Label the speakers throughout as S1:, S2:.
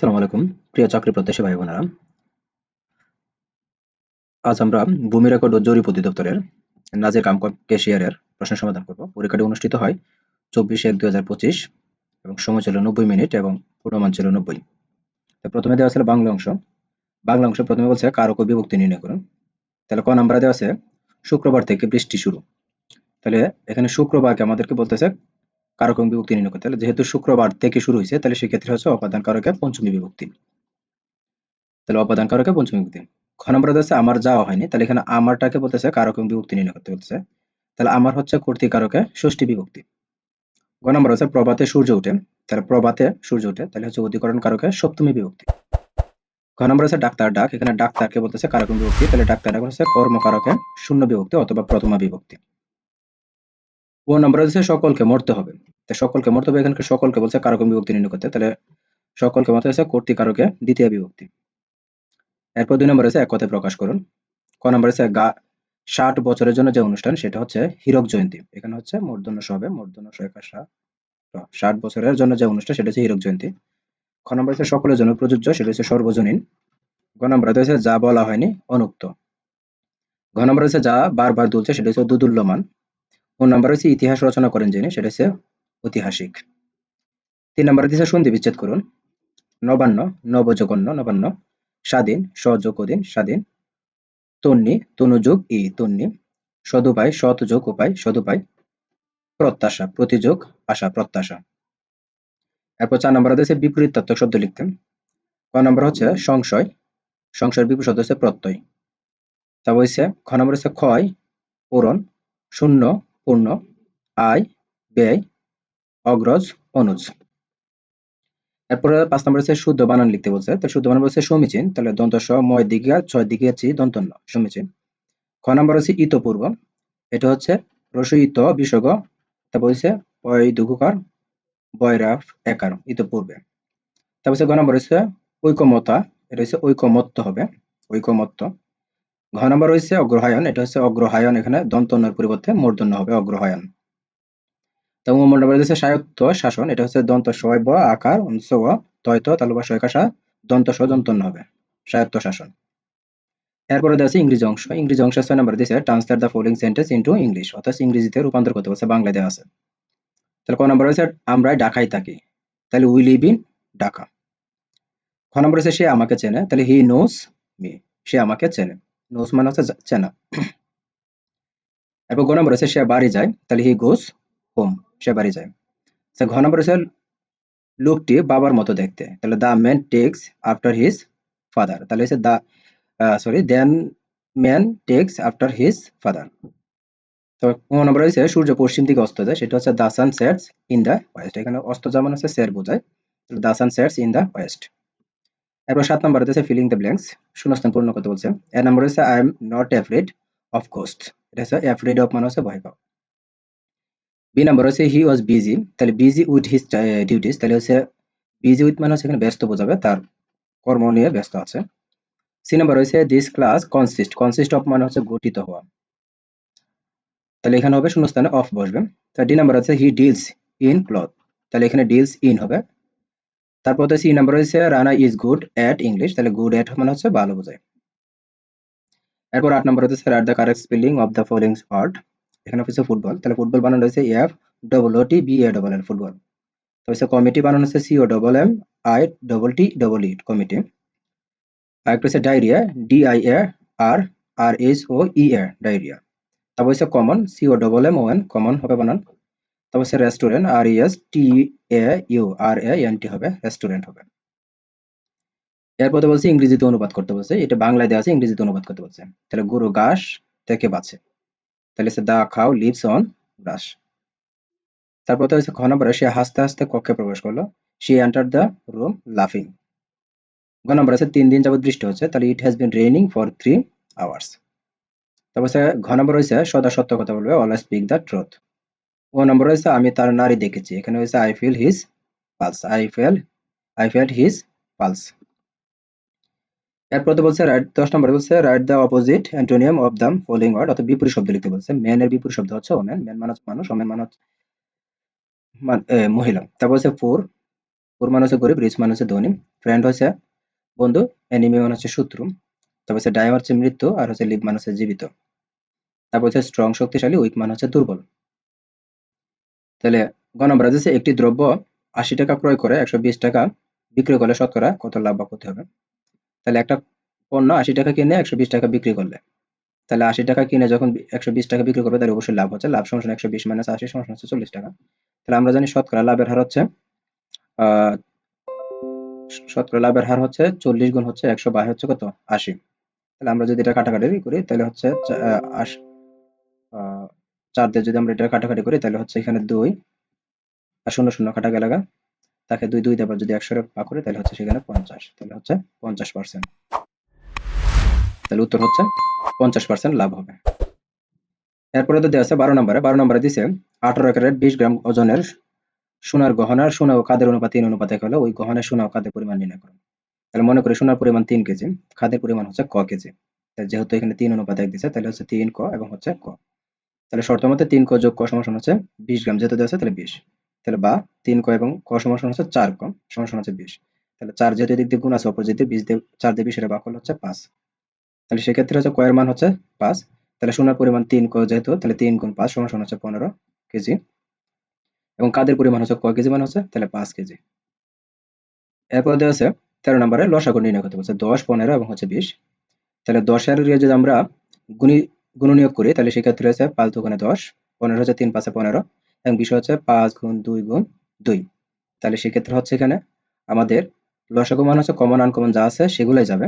S1: সালাম আলাইকুম প্রিয় চাকরি প্রত্যাশী ভাই বোনেরা আজ আমরা ভূমি রেকর্ড ও জরিপ অধিদপ্তরের নাজির কাম ক্যাশিয়ারের প্রশ্ন সমাধান করব পরীক্ষাটি অনুষ্ঠিত হয় চব্বিশ এক দুই এবং সময় ছিল নব্বই মিনিট এবং পূর্ণমান ছিল নব্বই তো প্রথমে দেওয়া ছিল বাংলা অংশ বাংলা অংশ প্রথমে বলছে কারক বিভক্তি নির্ণয় করুন তাহলে ক নাম্বার দেওয়া আছে শুক্রবার থেকে বৃষ্টি শুরু তাহলে এখানে শুক্রবারকে আমাদেরকে বলতেছে কারকম বিভক্তি নির্ণয় করতে তাহলে যেহেতু শুক্রবার থেকে শুরু হয়েছে তাহলে সেক্ষেত্রে হচ্ছে অপাদান কারকে পঞ্চমী বিভক্তি তাহলে অপাদান কারকে পঞ্চমী বিভক্তি খ নম্বর হচ্ছে আমার যাওয়া হয়নি তাহলে এখানে আমারটাকে বলতেছে কারকম বিভক্তি নির্ণয় করতে বলতেছে তাহলে আমার হচ্ছে কর্তৃক কারকে ষষ্ঠী বিভক্তি গ নম্বর হচ্ছে প্রভাতে সূর্য উঠে তাহলে প্রভাতে সূর্য উঠে তাহলে হচ্ছে অধিকরণ কারকে সপ্তমী বিভক্তি ঘ নম্বর আছে ডাক্তার ডাক এখানে ডাক্তারকে বলতেছে কারক বিভক্তি তাহলে ডাক্তার ডাক হচ্ছে কর্মকারকে শূন্য বিভক্তি অথবা প্রথমা বিভক্তি ওয়ান নাম্বার হচ্ছে সকলকে মরতে হবে তো সকলকে মরতে হবে এখানকার সকলকে বলছে কারক বিভক্তি নির্ণয় করতে তাহলে সকলকে মতে হচ্ছে কর্তৃ কারকে দ্বিতীয় বিভক্তি এরপর দুই নম্বর আছে এক কথায় প্রকাশ করুন ক নম্বর আছে গা ষাট বছরের জন্য যে অনুষ্ঠান সেটা হচ্ছে হীরক জয়ন্তী এখানে হচ্ছে মর্দন্য হবে মর্দন্য একা ষাট বছরের জন্য যে অনুষ্ঠান সেটা হচ্ছে হীরক জয়ন্তী খ নম্বর হচ্ছে সকলের জন্য প্রযোজ্য সেটা হচ্ছে সর্বজনীন ঘ নম্বর হচ্ছে যা বলা হয়নি অনুক্ত ঘ নম্বর হচ্ছে যা বারবার দুলছে সেটা হচ্ছে দুদুল্যমান কোন নাম্বার হচ্ছে ইতিহাস রচনা করেন যিনি সেটা হচ্ছে ঐতিহাসিক তিন নাম্বার দিচ্ছে সন্ধি বিচ্ছেদ করুন নবান্ন নবজগন্য নবান্ন স্বাধীন সযোগদিন স্বাধীন তন্নি তনুযোগ ই তন্নি সদুপায় সতযোগ উপায় সদুপায় প্রত্যাশা প্রতিযোগ আশা প্রত্যাশা এরপর চার নম্বর হচ্ছে বিপরীত তত্ত্ব শব্দ লিখতেন ক নম্বর হচ্ছে সংশয় সংশয়ের বিপুল শব্দ হচ্ছে প্রত্যয় তারপর হচ্ছে খ নম্বর হচ্ছে ক্ষয় পূরণ শূন্য পূর্ণ আয় ব্যয় অগ্রজ অনুজ এরপরে পাঁচ নম্বর হচ্ছে শুদ্ধ বানান লিখতে বলছে তো শুদ্ধ বানান বলছে সমীচীন তাহলে দন্ত স ময় দিঘা ছয় দিঘা চি দন্তন্য সমীচীন খ নম্বর হচ্ছে ইতপূর্ব এটা হচ্ছে রসইত বিষগ তারপর হচ্ছে পয় দুঘুকার বয়রাফ একার ইতপূর্বে তারপর হচ্ছে গ নম্বর হচ্ছে ঐকমতা এটা হচ্ছে ঐকমত্য হবে ঐকমত্য ঘ নম্বর হয়েছে অগ্রহায়ণ এটা হচ্ছে অগ্রহায়ণ এখানে দন্তন্যর পরিবর্তে মূর্ধন্য হবে অগ্রহায়ন তো মূল নম্বর হচ্ছে স্বায়ত্ত শাসন এটা হচ্ছে দন্ত সয় আকার অংশ দন্ত স দন্তন্য হবে স্বায়ত্ত শাসন এরপরে দেওয়া ইংরেজি অংশ ইংরেজি অংশ ছয় নম্বর দিয়েছে translate the following sentence into English অর্থাৎ ইংরেজিতে রূপান্তর করতে বলছে বাংলায় দেওয়া আছে তাহলে ক নম্বর হয়েছে আমরা ঢাকায় থাকি তাহলে উই লিভ ইন ঢাকা খ নম্বর হচ্ছে সে আমাকে চেনে তাহলে হি নোস মি সে আমাকে চেনে নোস মানে হচ্ছে চেনা এরপর গ নম্বর আছে সে বাড়ি যায় তাহলে হি গোস হোম সে বাড়ি যায় ঘ নম্বর আছে লোকটি বাবার মতো দেখতে তাহলে the man takes after his father তাহলে হচ্ছে the sorry then man takes after his father তো কোন নম্বর আছে সূর্য পশ্চিম দিকে অস্ত যায় সেটা হচ্ছে the sun sets in the west এখানে অস্ত যেমন মানে হচ্ছে সেট বোঝায় the sun sets in the west এরপর সাত নম্বর হচ্ছে ফিলিং দ্য ব্ল্যাঙ্কস শূন্যস্থান পূর্ণ করতে বলছে এক নম্বর হচ্ছে I am not afraid of cost এটা হচ্ছে অ্যাফ্রেড অফ মানে হচ্ছে ভয় পাও বি নম্বর হচ্ছে হি ওয়াজ বিজি তাহলে বিজি উইথ হিজ ডিউটিস তাহলে হচ্ছে বিজি উইথ মানে হচ্ছে এখানে ব্যস্ত বোঝাবে তার কর্ম নিয়ে ব্যস্ত আছে সি নম্বর হচ্ছে this class consist consist of মানে হচ্ছে গঠিত হওয়া তাহলে এখানে হবে শূন্যস্থানে অফ বসবে তাহলে ডি নাম্বার আছে হি ডিলস ইন ক্লথ তাহলে এখানে ডিলস ইন হবে তারপর হচ্ছে সি নাম্বার হচ্ছে Rana is good at English তাহলে গুড অ্যাট মানে হচ্ছে ভালো বোঝায় এরপর আট নম্বর হচ্ছে write the correct spelling of the following word এখানে হচ্ছে ফুটবল তাহলে ফুটবল বানানো হয়েছে F double O T B A double L football তো হচ্ছে কমিটি বানানো হচ্ছে C O double M I double T double E committee আরেকটা হচ্ছে diarrhoea D I A R R S O E A diarrhoea তারপর হচ্ছে common C O double M O N common হবে বানান তবে সে restaurant R E S T A U R A N T হবে restaurant হবে এরপরে বলছে ইংরেজিতে অনুবাদ করতে বলছে এটা বাংলায় দেওয়া আছে ইংরেজিতে অনুবাদ করতে বলছে তাহলে গুরু ঘাস থেকে বাঁচে তাহলে সে দা খাও লিভস অন ঘাস তারপর তো হচ্ছে ঘনবারে সে হাসতে হাসতে কক্ষে প্রবেশ করলো সে এন্টার দ্য রুম লাফিং ঘন নম্বর আছে তিন দিন যাবত বৃষ্টি হচ্ছে তাহলে it has been raining for three hours তারপর ঘন নম্বর হয়েছে সদা সত্য কথা বলবে অলওয়েজ স্পিক দ্য ট্রুথ ও নম্বর হয়েছে আমি তার নারী দেখেছি এখানে হয়েছে I feel his pulse I fell I fell his pulse এরপর তো বলছে রাইট দশ নম্বরে বলছে write the opposite antonym of the following word অর্থাৎ বিপরীত শব্দ লিখতে বলছে ম্যানের বিপরীত শব্দ হচ্ছে ওমেন ম্যান মানে মানুষ ওমেন মানে মহিলা তারপর হচ্ছে ফোর ফোর মানে হচ্ছে গরিব রিচ মানে হচ্ছে ধনী ফ্রেন্ড হচ্ছে বন্ধু এনিমি মানে হচ্ছে শত্রু তারপর হচ্ছে ডাই হচ্ছে মৃত্যু আর হচ্ছে লিভ মানে হচ্ছে জীবিত তারপর হচ্ছে স্ট্রং শক্তিশালী উইক মানে হচ্ছে দুর্বল তাহলে গ নম্বর একটি দ্রব্য আশি টাকা ক্রয় করে একশো টাকা বিক্রি করলে শতকরা কত লাভ করতে হবে তাহলে একটা পণ্য আশি টাকা কিনে একশো টাকা বিক্রি করলে তাহলে আশি টাকা কিনে যখন একশো টাকা বিক্রি করবে তাহলে অবশ্যই লাভ হচ্ছে লাভ সমস্যা একশো বিশ মাইনাস আশি সমস্যা হচ্ছে চল্লিশ টাকা তাহলে আমরা জানি শতকরা লাভের হার হচ্ছে শতকরা লাভের হার হচ্ছে চল্লিশ গুণ হচ্ছে একশো বাই হচ্ছে কত আশি তাহলে আমরা যদি এটা কাটাকাটি করি তাহলে হচ্ছে চার দিয়ে যদি আমরা এটা কাটাকাটি করি তাহলে হচ্ছে এখানে দুই আর শূন্য শূন্য কাটা গেলাগা তাকে দুই দুই দেবার যদি একশো পা করি তাহলে হচ্ছে সেখানে পঞ্চাশ তাহলে হচ্ছে পঞ্চাশ পার্সেন্ট তাহলে উত্তর হচ্ছে পঞ্চাশ পার্সেন্ট লাভ হবে এরপরে তো দেওয়া আছে বারো নম্বরে বারো নম্বরে দিছে আঠারো ক্যারেট বিশ গ্রাম ওজনের সোনার গহনার সোনা ও কাদের অনুপাত তিন অনুপাতে হলো ওই গহনের সোনা ও কাদের পরিমাণ নির্ণয় করুন তাহলে মনে করি সোনার পরিমাণ তিন কেজি খাদের পরিমাণ হচ্ছে ক কেজি যেহেতু এখানে তিন অনুপাত এক দিচ্ছে তাহলে হচ্ছে তিন ক এবং হচ্ছে ক তাহলে শর্ত মতে তিন ক যোগ ক সমান হচ্ছে বিশ গ্রাম যেহেতু দেওয়া তাহলে বিশ তাহলে বা তিন ক এবং ক সমান হচ্ছে চার ক সমান হচ্ছে বিশ তাহলে চার যেহেতু দিক দিয়ে গুণ আছে অপর যেতে বিশ দিয়ে চার দিয়ে বিশের বাকল হচ্ছে পাঁচ তাহলে সেক্ষেত্রে হচ্ছে কয়ের মান হচ্ছে পাঁচ তাহলে সোনার পরিমাণ তিন ক যেহেতু তাহলে তিন গুণ পাঁচ সমান হচ্ছে পনেরো কেজি এবং কাদের পরিমাণ হচ্ছে ক কেজি মান হচ্ছে তাহলে পাঁচ কেজি এরপর দেওয়া আছে তেরো নম্বরে লসাগু নির্ণয় করতে বলছে দশ পনেরো এবং হচ্ছে বিশ তাহলে দশের যদি আমরা গুণী নিয়োগ করি তাহলে সেক্ষেত্রে হচ্ছে পাঁচ গুণে দশ পনেরো হচ্ছে তিন পাঁচে পনেরো এবং বিষয় হচ্ছে পাঁচ গুণ দুই গুণ দুই তাহলে সেক্ষেত্রে হচ্ছে এখানে আমাদের লসাগু মান হচ্ছে কমন আনকমন যা আছে সেগুলোই যাবে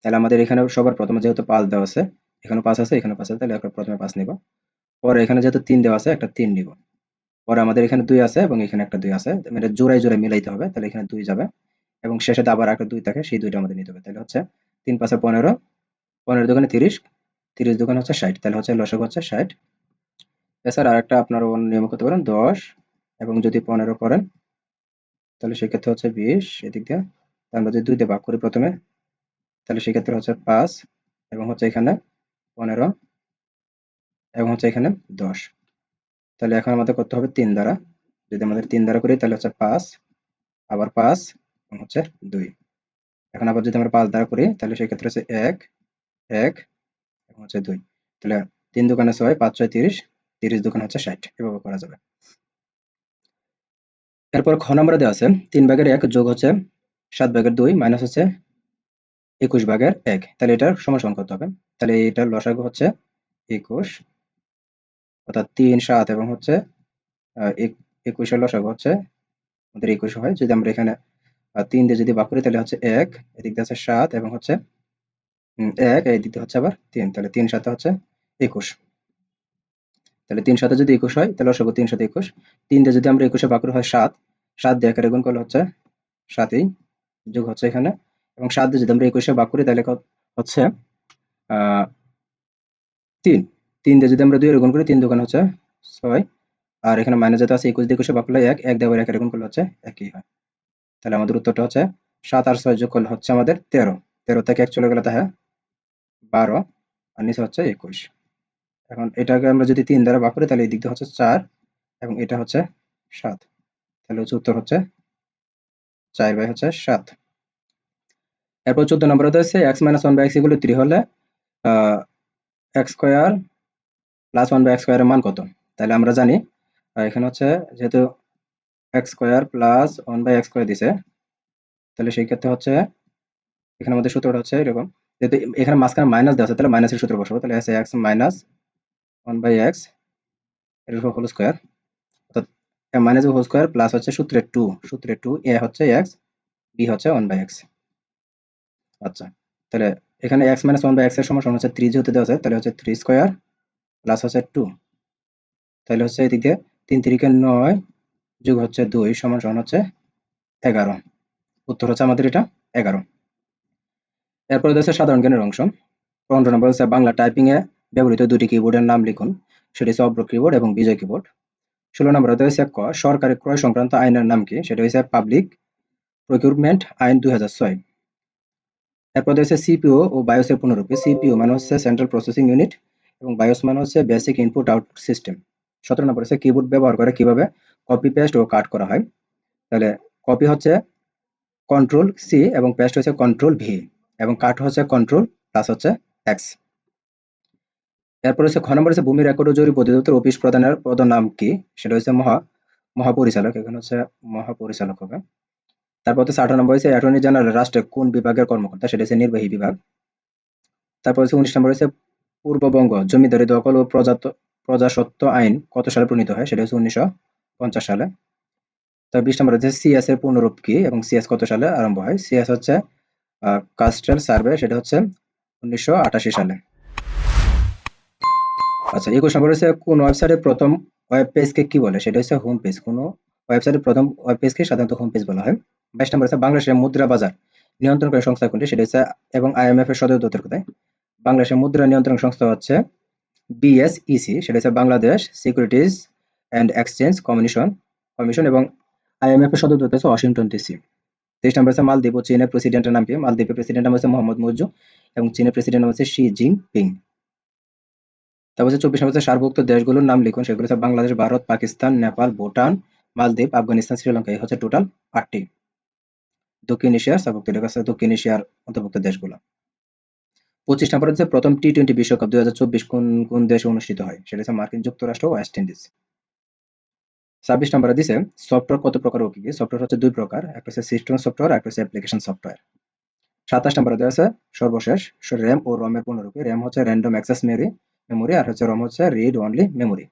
S1: তাহলে আমাদের এখানে সবার প্রথমে যেহেতু পাঁচ দেওয়া আছে এখানে পাঁচ আছে এখানে পাঁচ আছে তাহলে একটা প্রথমে পাঁচ নিব পরে এখানে যেহেতু তিন দেওয়া আছে একটা তিন নিব পরে আমাদের এখানে দুই আছে এবং এখানে একটা দুই আছে মানে জোড়ায় জোড়ায় মিলাইতে হবে তাহলে এখানে দুই যাবে এবং শেষে আবার একটা দুই থাকে সেই দুইটা আমাদের নিতে হবে তাহলে হচ্ছে তিন পাঁচে পনেরো পনেরো দোকানে তিরিশ তিরিশ দোকান হচ্ছে ষাট তাহলে হচ্ছে লসক হচ্ছে ষাট এছাড়া আরেকটা আপনারা অন্য নিয়ম করতে পারেন দশ এবং যদি পনেরো করেন তাহলে সেক্ষেত্রে হচ্ছে বিশ এদিক দিয়ে আমরা যদি দুই দিয়ে ভাগ করি প্রথমে তাহলে সেক্ষেত্রে হচ্ছে পাঁচ এবং হচ্ছে এখানে পনেরো এবং হচ্ছে এখানে দশ তাহলে এখন আমাদের করতে হবে তিন দ্বারা যদি আমাদের তিন দ্বারা করি তাহলে হচ্ছে পাঁচ আবার পাঁচ এবং হচ্ছে দুই এখন আবার যদি আমরা পাঁচ দ্বারা করি তাহলে সেক্ষেত্রে হচ্ছে এক এক হচ্ছে দুই তাহলে তিন দোকানে ছয় পাঁচ ছয় তিরিশ তিরিশ দোকানে হচ্ছে ষাট এভাবে করা যাবে এরপর খ নম্বরে দেওয়া আছে তিন ভাগের এক যোগ হচ্ছে সাত ভাগের দুই মাইনাস হচ্ছে একুশ ভাগের এক তাহলে এটার সমান করতে হবে তাহলে এটার লসাগু হচ্ছে একুশ অর্থাৎ তিন সাত এবং হচ্ছে একুশের লসাগু হচ্ছে আমাদের একুশ হয় যদি আমরা এখানে তিন দিয়ে যদি ভাগ করি তাহলে হচ্ছে এক এদিক দিয়ে আছে সাত এবং হচ্ছে এক এই দিতে হচ্ছে আবার তিন তাহলে তিন সাথে হচ্ছে একুশ তাহলে তিন সাথে যদি একুশ হয় তাহলে অসংখ্য তিন সাথে একুশ তিনটে যদি আমরা একুশে বাকর হয় সাত সাত দিয়ে একের গুণ করলে হচ্ছে সাতই যোগ হচ্ছে এখানে এবং সাত দিয়ে যদি আমরা একুশে বাক করি তাহলে হচ্ছে তিন তিন দিয়ে যদি আমরা দুই গুণ করি তিন দোকান হচ্ছে ছয় আর এখানে মাইনাস যেতে আছে একুশ দিয়ে একুশে বাকলে এক এক দেওয়ার একের গুণ করলে হচ্ছে একই হয় তাহলে আমাদের উত্তরটা হচ্ছে সাত আর ছয় যোগ করলে হচ্ছে আমাদের তেরো তেরো থেকে এক চলে গেলে তাহা বারো আর নিচে হচ্ছে একুশ এখন এটাকে আমরা যদি তিন দ্বারা ভাগ করি তাহলে এই দিকটা হচ্ছে চার এবং এটা হচ্ছে সাত তাহলে হচ্ছে উত্তর হচ্ছে চার বাই হচ্ছে সাত এরপর চোদ্দ নম্বর হচ্ছে X minus one by X এগুলো থ্রি হলে X square plus one by X স্কোয়ারের মান কত তাহলে আমরা জানি এখানে হচ্ছে যেহেতু X square plus one by X square দিছে তাহলে সেই ক্ষেত্রে হচ্ছে এখানে আমাদের সূত্রটা হচ্ছে এরকম যেহেতু এখানে মাঝখানে মাইনাস দেওয়া আছে তাহলে মাইনাসের সূত্র বসাবো তাহলে আছে X minus one by X এর হোল স্কোয়ার অর্থাৎ মাইনাস হোল স্কোয়ার প্লাস হচ্ছে সূত্রে টু সূত্রে টু এ হচ্ছে এক্স বি হচ্ছে ওয়ান বাই এক্স আচ্ছা তাহলে এখানে X minus one by X এর সমান হচ্ছে থ্রি যেহেতু দেওয়া আছে তাহলে হচ্ছে থ্রি স্কোয়ার প্লাস হচ্ছে টু তাহলে হচ্ছে এদিকে তিন তিরিকে নয় যোগ হচ্ছে দুই সমান সমান হচ্ছে এগারো উত্তর হচ্ছে আমাদের এটা এগারো এরপরে রয়েছে সাধারণ জ্ঞানের অংশ পনেরো নম্বর হচ্ছে বাংলা টাইপিংয়ে ব্যবহৃত দুটি কিবোর্ডের নাম লিখুন সেটি হচ্ছে অব্র কিবোর্ড এবং বিজয় কিবোর্ড ষোলো নম্বর হচ্ছে ক সরকারি ক্রয় সংক্রান্ত আইনের নাম কি সেটা হচ্ছে পাবলিক প্রকিউরমেন্ট আইন দুই হাজার ছয় এরপর হচ্ছে সিপিও ও বায়োসের পুনরূপে সিপিও মানে হচ্ছে সেন্ট্রাল প্রসেসিং ইউনিট এবং বায়োস মানে হচ্ছে বেসিক ইনপুট আউটপুট সিস্টেম সতেরো নম্বর হচ্ছে কিবোর্ড ব্যবহার করে কিভাবে কপি পেস্ট ও কাট করা হয় তাহলে কপি হচ্ছে কন্ট্রোল সি এবং পেস্ট হচ্ছে কন্ট্রোল ভি এবং কাট হচ্ছে কন্ট্রোল প্লাস হচ্ছে এক্স এরপর হচ্ছে খ হচ্ছে ভূমি রেকর্ড ও জরিপ অধিদপ্তর অফিস প্রধানের পদ নাম কি সেটা হচ্ছে মহা মহাপরিচালক এখানে হচ্ছে মহাপরিচালক হবে তারপর হচ্ছে আঠারো নম্বর হচ্ছে অ্যাটর্নি জেনারেল রাষ্ট্রে কোন বিভাগের কর্মকর্তা সেটা হচ্ছে নির্বাহী বিভাগ তারপর হচ্ছে উনিশ নম্বর হচ্ছে পূর্ববঙ্গ জমিদারি দখল ও প্রজাত প্রজাসত্ব আইন কত সালে প্রণীত হয় সেটা হচ্ছে উনিশশো পঞ্চাশ সালে তারপর বিশ নম্বর হচ্ছে সিএস এর পূর্ণরূপ কি এবং সিএস কত সালে আরম্ভ হয় সিএস হচ্ছে কাস্টেল সার্ভে সেটা হচ্ছে উনিশশো সালে আচ্ছা এই কোশ্চেন হচ্ছে কোন ওয়েবসাইটের প্রথম ওয়েব পেজকে কি বলে সেটা হচ্ছে হোম পেজ কোন ওয়েবসাইটের প্রথম ওয়েব পেজকে সাধারণত হোম পেজ বলা হয় বাইশ নম্বর আছে বাংলাদেশের মুদ্রা বাজার নিয়ন্ত্রণকারী সংস্থা কোনটি সেটা হচ্ছে এবং আইএমএফ এর সদর দপ্তর কোথায় বাংলাদেশের মুদ্রা নিয়ন্ত্রণ সংস্থা হচ্ছে বিএসইসি e সেটা হচ্ছে Bangladesh securities and exchange commission commission এবং আইএমএফ এর সদর দপ্তর হচ্ছে ওয়াশিংটন ডিসি তেইশ নম্বর হচ্ছে মালদ্বীপ ও চীনের প্রেসিডেন্টের নাম কি মালদ্বীপের প্রেসিডেন্ট নাম হচ্ছে মোহাম্মদ মজু এবং চীনের প্রেসিডেন্ট নাম হচ্ছে শি জিনপিং তারপর হচ্ছে চব্বিশ নম্বর হচ্ছে সার্বভৌমত্ব দেশগুলোর নাম লিখুন সেগুলো হচ্ছে বাংলাদেশ ভারত পাকিস্তান নেপাল ভুটান মালদ্বীপ আফগানিস্তান শ্রীলঙ্কা এই হচ্ছে টোটাল আটটি দক্ষিণ এশিয়ার সার্বভৌমত্ব দক্ষিণ এশিয়ার অন্তর্ভুক্ত দেশগুলো পঁচিশ নম্বর হচ্ছে প্রথম টি টোয়েন্টি বিশ্বকাপ দুই কোন কোন দেশে অনুষ্ঠিত হয় সেটা হচ্ছে মার্কিন যুক্তরাষ্ট্র ওয়েস্ট ইন্ডিজ ছাব্বিশ নম্বরে দিছে সফটওয়্যার কত প্রকার ও কি কি সফটওয়্যার হচ্ছে দুই প্রকার একটা হচ্ছে সিস্টেম সফটওয়্যার একটা হচ্ছে অ্যাপ্লিকেশন সফটওয়্যার সাতাশ নম্বরে দেওয়া আছে সর্বশেষ র্যাম ও রমের পূর্ণরূপে র্যাম হচ্ছে র্যান্ডম অ্যাক্সেস মেমরি মেমোরি আর হচ্ছে রম হচ্ছে রিড অনলি মেমোরি